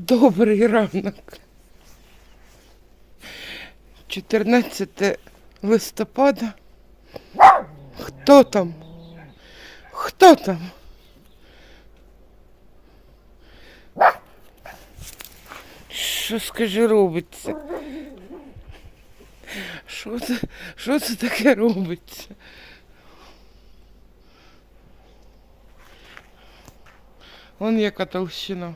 Добрий ранок. 14 листопада. Хто там? Хто там? Що скажи робиться? Що це, що це таке робиться? Вон яка толщина.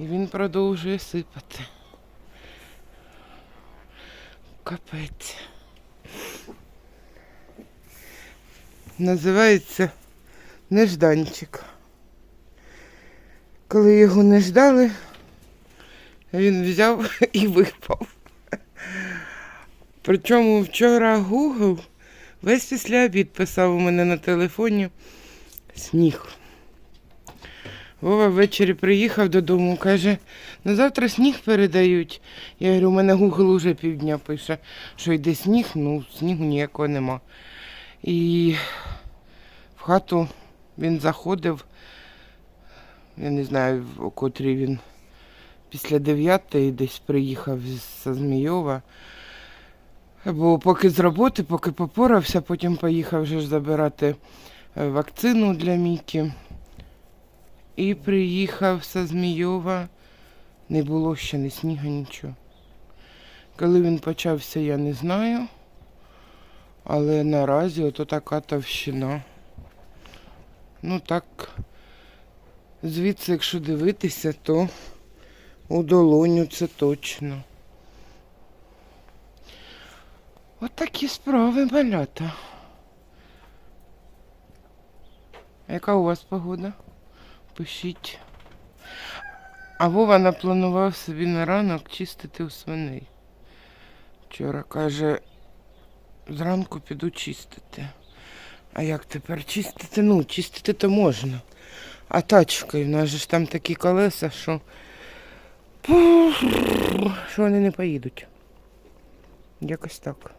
І він продовжує сипати. Капець. Називається нежданчик. Коли його не ждали, він взяв і випав. Причому вчора Google весь після обід писав у мене на телефоні сніг. Вова ввечері приїхав додому, каже, на завтра сніг передають. Я говорю, у мене Google уже півдня пише, що йде сніг, ну снігу ніякого нема. І в хату він заходив, я не знаю, о котрій він після дев'ятої десь приїхав з Змійова. Бо поки з роботи, поки попорався, потім поїхав вже ж забирати е, вакцину для Мікі. І приїхав з Змійова. Не було ще ні сніга, нічого. Коли він почався, я не знаю. Але наразі ото така товщина. Ну так, звідси, якщо дивитися, то у долоню це точно. От такі справи, малята. Яка у вас погода? Пишіть. А Вова напланував собі на ранок чистити у свиней. Вчора каже, зранку піду чистити. А як тепер чистити? Ну, чистити то можна. А тачкою, в нас же ж там такі колеса, що, що вони не поїдуть. Якось так.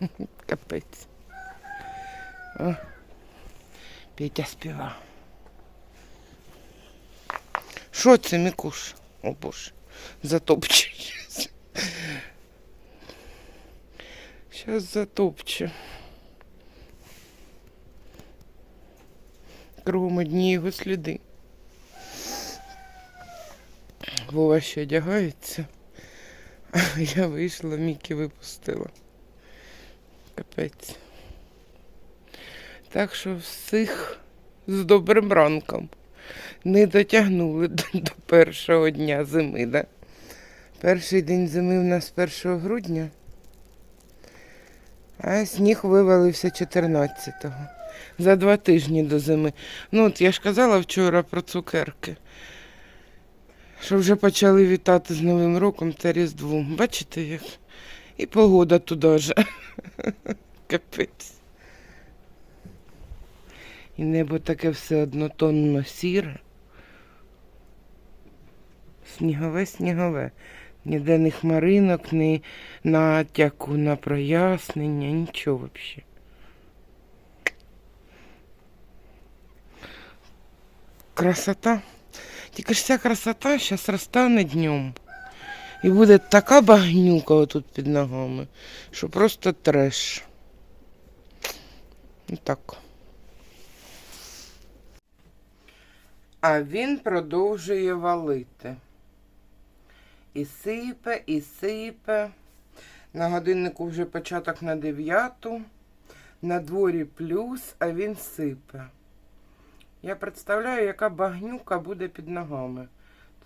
Капець. О, Петя співа. Що це, Мікуш? О боже, затопче. щас. Щас затопче. Кругом одні його сліди. Вова ще одягається. А я вийшла, Мікі випустила. Капець. Так що всіх з добрим ранком. Не дотягнули до, першого дня зими, да? Перший день зими в нас 1 грудня, а сніг вивалився 14-го. За два тижні до зими. Ну, от я ж казала вчора про цукерки. Що вже почали вітати з Новим роком та Різдвом. Бачите, як? І погода туди ж. Капець. І небо таке все однотонно сіре. Снігове, снігове. Ніде ні хмаринок, ні натяку на прояснення, нічого взагалі. Красота. Тільки ж ця красота зараз розтане днем. І буде така багнюка отут під ногами, що просто треш. Так. А він продовжує валити. І сипе, і сипе. На годиннику вже початок на дев'яту. На дворі плюс, а він сипе. Я представляю, яка багнюка буде під ногами.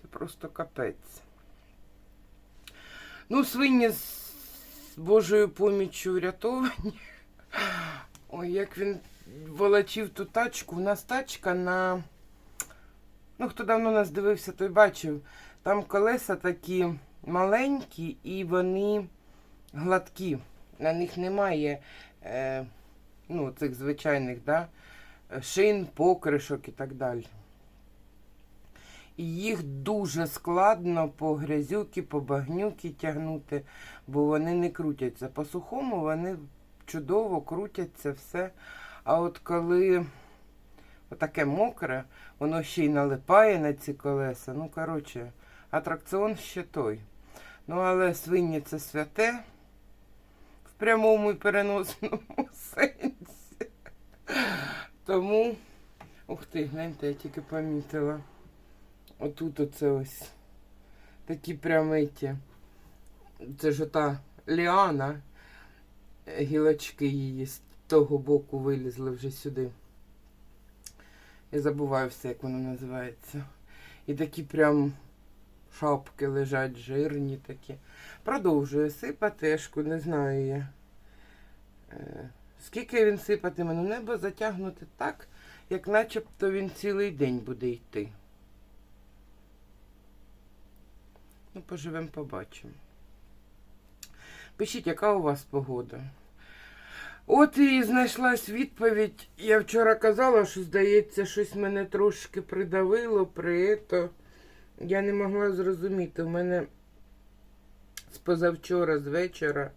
Це просто капець. Ну, свині з Божою поміччю врятовані. Ой, як він волочив ту тачку. У нас тачка на. Ну, хто давно нас дивився, той бачив. Там колеса такі маленькі і вони гладкі. На них немає е, ну, цих звичайних, да, шин, покришок і так далі. І їх дуже складно по грязюки, по багнюки тягнути, бо вони не крутяться. По сухому вони чудово крутяться все. А от коли отаке мокре, воно ще й налипає на ці колеса. Ну, коротше, атракціон ще той. Ну, але свині це святе в прямому і переносному сенсі. Тому, ух ти, гляньте, я тільки помітила. Отут оце ось такі прямиті. Це ж ота ліана, гілочки її з того боку вилізли вже сюди. Я забуваю все, як воно називається. І такі прям шапки лежать, жирні такі. Продовжую сипатешку, не знаю я. Е, Скільки він сипатиме, ну небо затягнути так, як начебто він цілий день буде йти. Ну, поживемо, побачимо. Пишіть, яка у вас погода? От і знайшлась відповідь. Я вчора казала, що, здається, щось мене трошки придавило при ето. Я не могла зрозуміти. У мене з позавчора, з вечора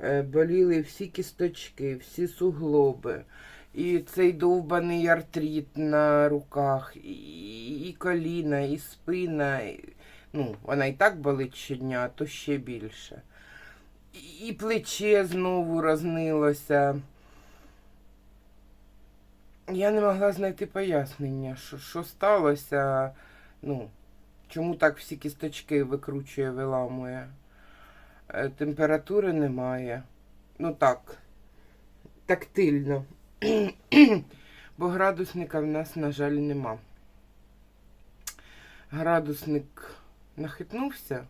е, боліли всі кісточки, всі суглоби. І цей довбаний артрит на руках, і, і коліна, і спина. І, ну, вона і так болить щодня, а то ще більше. І- плече знову рознилося. Я не могла знайти пояснення, що, що сталося, ну, чому так всі кісточки викручує, виламує. Е, Температури немає. Ну так, тактильно. Бо градусника в нас, на жаль, нема. Градусник нахитнувся.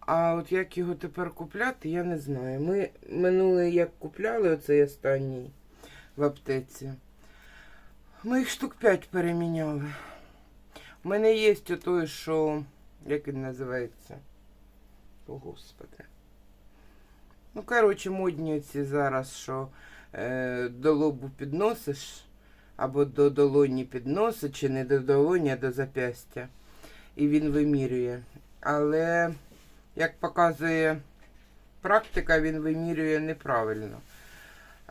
А от як його тепер купляти, я не знаю. Ми минулий як купляли оцей останній в аптеці. Ми їх штук 5 переміняли. У мене є отой, що. Як він називається? О, Господи. Ну, коротше, модні ці зараз, що е, до лобу підносиш, або до долоні підносиш, чи не до долоні, а до запястя. І він вимірює. Але, як показує практика, він вимірює неправильно.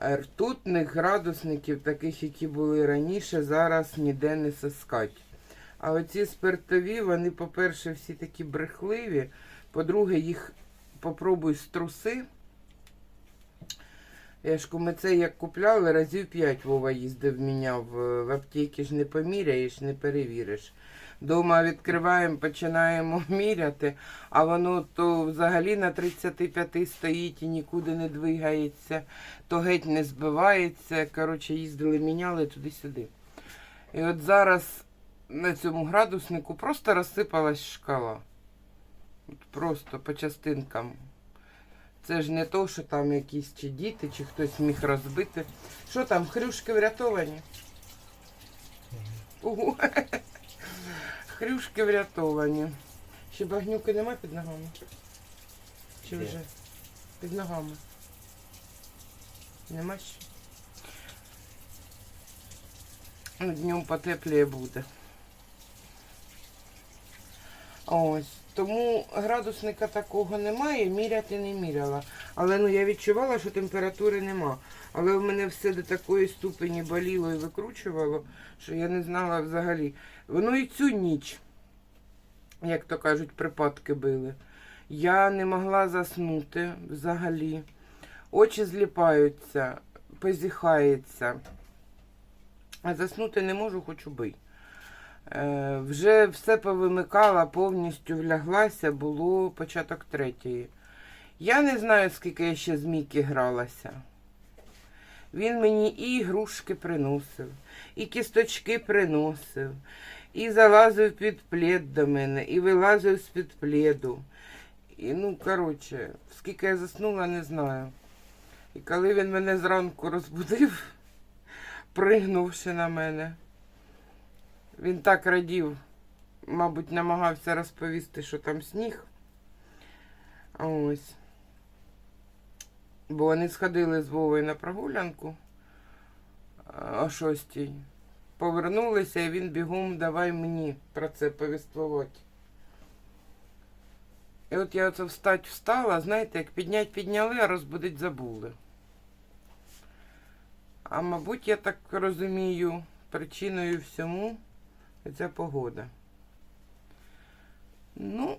Ртутних градусників, таких, які були раніше, зараз ніде не сискать. А оці спиртові, вони, по-перше, всі такі брехливі. По-друге, їх попробуй струси. Я ж ми це як купляли, разів 5 Вова їздив, міняв. Е, В аптеки ж не поміряєш, не перевіриш. Дома відкриваємо, починаємо міряти, а воно то взагалі на 35 стоїть і нікуди не двигається, то геть не збивається. Коротше, їздили, міняли туди-сюди. І от зараз на цьому градуснику просто розсипалась шкала. От Просто по частинкам. Це ж не то, що там якісь чи діти, чи хтось міг розбити. Що там, хрюшки врятовані? Ого. Хрюшки врятовані. Ще багнюки нема під ногами? Чи Де? вже? Під ногами. Нема ще? Ну, днем потепліє буде. Ось. Тому градусника такого немає, міряти не міряла. Але ну я відчувала, що температури нема. Але в мене все до такої ступені боліло і викручувало, що я не знала взагалі. Воно і цю ніч, як то кажуть, припадки били. Я не могла заснути взагалі. Очі зліпаються, позіхається. А заснути не можу, хоч убий. Е, вже все повимикала, повністю вляглася, було початок третьої. Я не знаю, скільки я ще з Мікі гралася. Він мені і ігрушки приносив, і кісточки приносив, і залазив під плед до мене, і вилазив з-під пледу. І ну, коротше, скільки я заснула, не знаю. І коли він мене зранку розбудив, пригнувши на мене. Він так радів, мабуть, намагався розповісти, що там сніг. Ось. Бо вони сходили з Вовою на прогулянку о шостій. Повернулися, і він бігом давай мені про це повіствувати. І от я оце встать встала, знаєте, як піднять підняли, а розбудить забули. А мабуть, я так розумію, причиною всьому ця погода. Ну,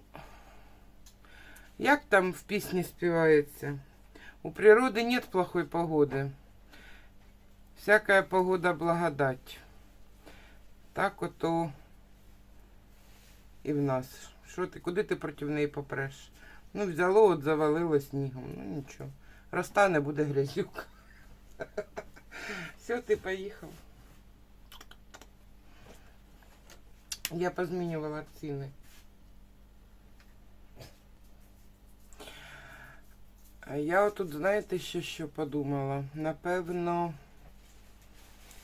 як там в пісні співається? У природы нет плохой погоды. Всякая погода благодать. Так ото і в нас. Що ти, куди ти проти неї попреш? Ну, взяло, от завалило снігом. Ну нічого. Розтане буде грязюка. Все, ти поїхав. Я позмінювала ціни. Я отут, знаєте, що, що подумала? Напевно,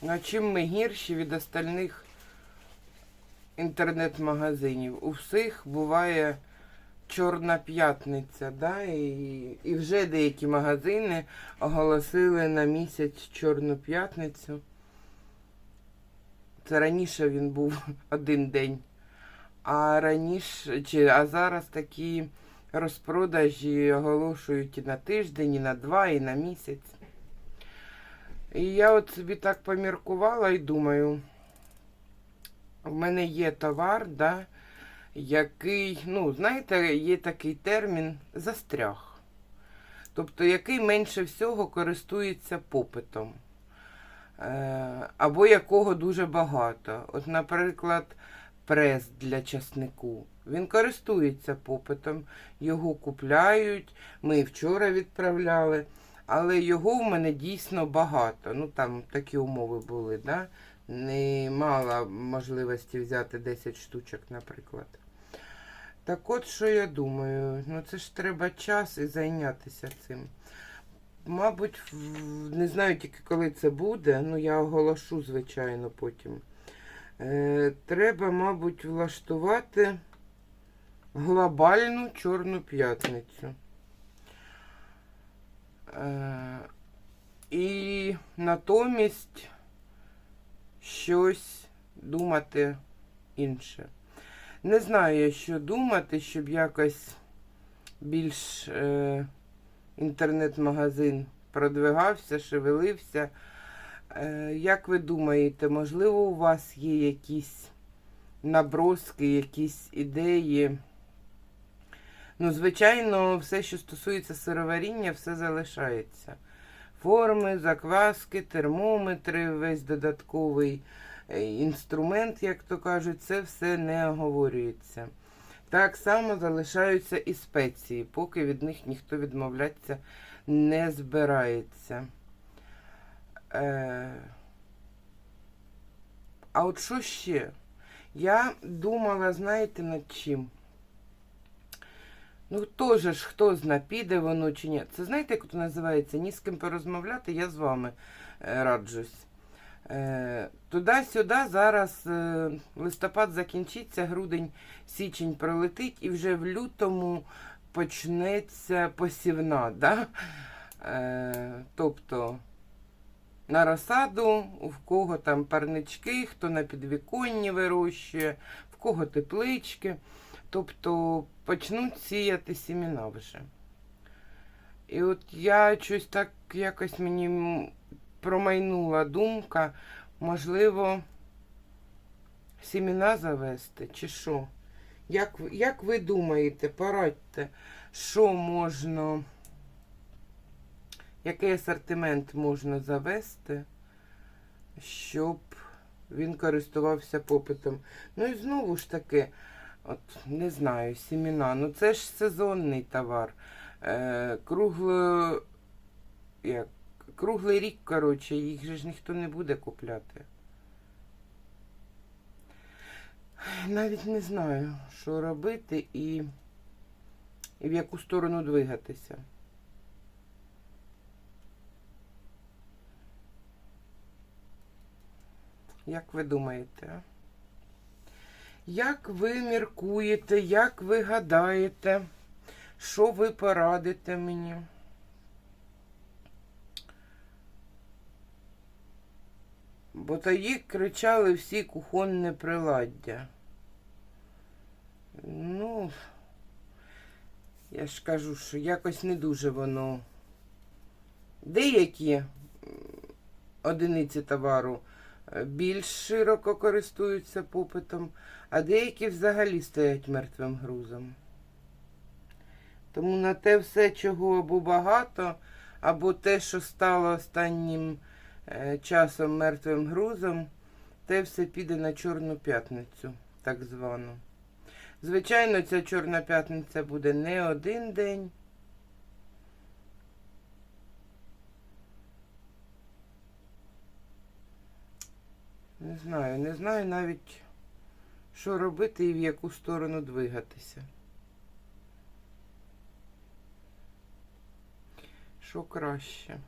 на чим ми гірші від остальних інтернет-магазинів? У всіх буває Чорна п'ятниця, да? і, і вже деякі магазини оголосили на місяць Чорну п'ятницю. Раніше він був один день. А раніше, чи, а зараз такі розпродажі оголошують і на тиждень, і на два, і на місяць. І я от собі так поміркувала і думаю, в мене є товар, да, який, ну, знаєте, є такий термін застряг. Тобто, який менше всього користується попитом. Е, або якого дуже багато. От, наприклад, прес для часнику. Він користується попитом, його купляють. Ми вчора відправляли, але його в мене дійсно багато. Ну там такі умови були, да? не мала можливості взяти 10 штучок, наприклад. Так от що я думаю, ну це ж треба час і зайнятися цим. Мабуть, не знаю тільки коли це буде, ну я оголошу, звичайно, потім. Е, треба, мабуть, влаштувати глобальну Чорну п'ятницю. Е, і натомість щось думати інше. Не знаю що думати, щоб якось більш е, інтернет-магазин продвигався, шевелився. Е, Як ви думаєте, можливо, у вас є якісь наброски, якісь ідеї? Ну, звичайно, все, що стосується сироваріння, все залишається. Форми, закваски, термометри, весь додатковий е, інструмент, як то кажуть, це все не оговорюється. Так само залишаються і спеції, поки від них ніхто відмовлятися не збирається. Е... А от що ще? Я думала, знаєте, над чим? Ну, теж ж хто зна, піде воно чи ні. Це знаєте, як це називається? Ні з ким порозмовляти, я з вами е, раджусь. Е, Туди-сюди зараз е, листопад закінчиться, грудень, січень пролетить і вже в лютому почнеться посівна. Да? Е, тобто на розсаду, в кого там парнички, хто на підвіконні вирощує, в кого теплички. Тобто почнуть сіяти сіміна вже. І от я щось так якось мені промайнула думка, можливо, сіміна завести, чи що? Як, як ви думаєте, порадьте, що можна, який асортимент можна завести, щоб він користувався попитом? Ну і знову ж таки, от не знаю, сіміна, ну це ж сезонний товар. Е, кругло, як, круглий рік, коротше, їх же ж ніхто не буде купляти. Навіть не знаю, що робити і, і в яку сторону двигатися. Як ви думаєте? Як ви міркуєте, як ви гадаєте, що ви порадите мені? Бо тоді кричали всі кухонне приладдя. Ну, я ж кажу, що якось не дуже воно. Деякі одиниці товару е, більш широко користуються попитом, а деякі взагалі стоять мертвим грузом. Тому на те все, чого або багато, або те, що стало останнім часом мертвим грузом, те все піде на Чорну п'ятницю, так звану. Звичайно, ця Чорна п'ятниця буде не один день. Не знаю, не знаю навіть, що робити і в яку сторону двигатися. Що краще?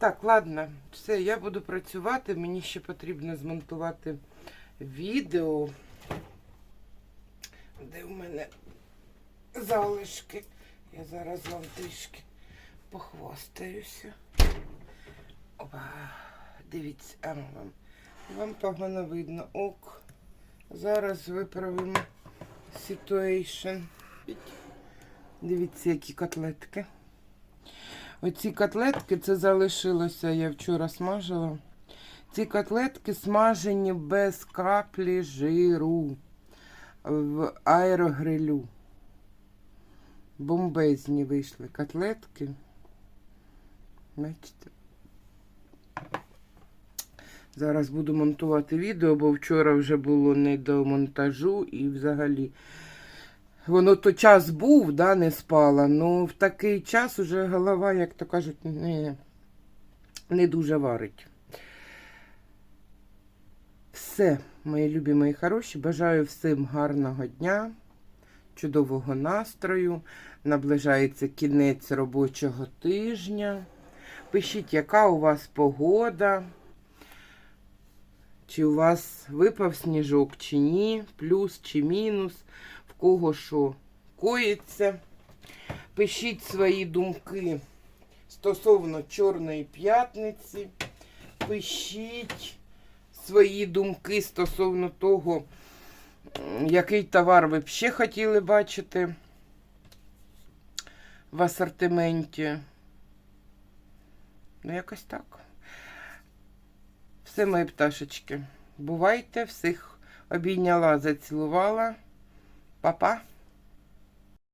Так, ладно, все, я буду працювати. Мені ще потрібно змонтувати відео. Де в мене залишки? Я зараз вам трішки похвастаюся. Опа, дивіться, а ну вам, вам погано видно. Ок. Зараз виправимо ситуейшн. Дивіться, які котлетки. Оці котлетки, це залишилося, я вчора смажила. Ці котлетки смажені без каплі жиру в аерогрилю. Бомбезні вийшли котлетки. Бачите? Зараз буду монтувати відео, бо вчора вже було не до монтажу і взагалі. Воно то час був, да, не спала, але в такий час уже голова, як то кажуть, не, не дуже варить. Все, мої любі, мої хороші. Бажаю всім гарного дня, чудового настрою. Наближається кінець робочого тижня. Пишіть, яка у вас погода. Чи у вас випав сніжок, чи ні, плюс чи мінус, кого що коїться. Пишіть свої думки стосовно Чорної п'ятниці. Пишіть свої думки стосовно того, який товар ви б ще хотіли бачити в асортименті. Ну, якось так. Все, мої пташечки. Бувайте, всіх обійняла, зацілувала. Па-па.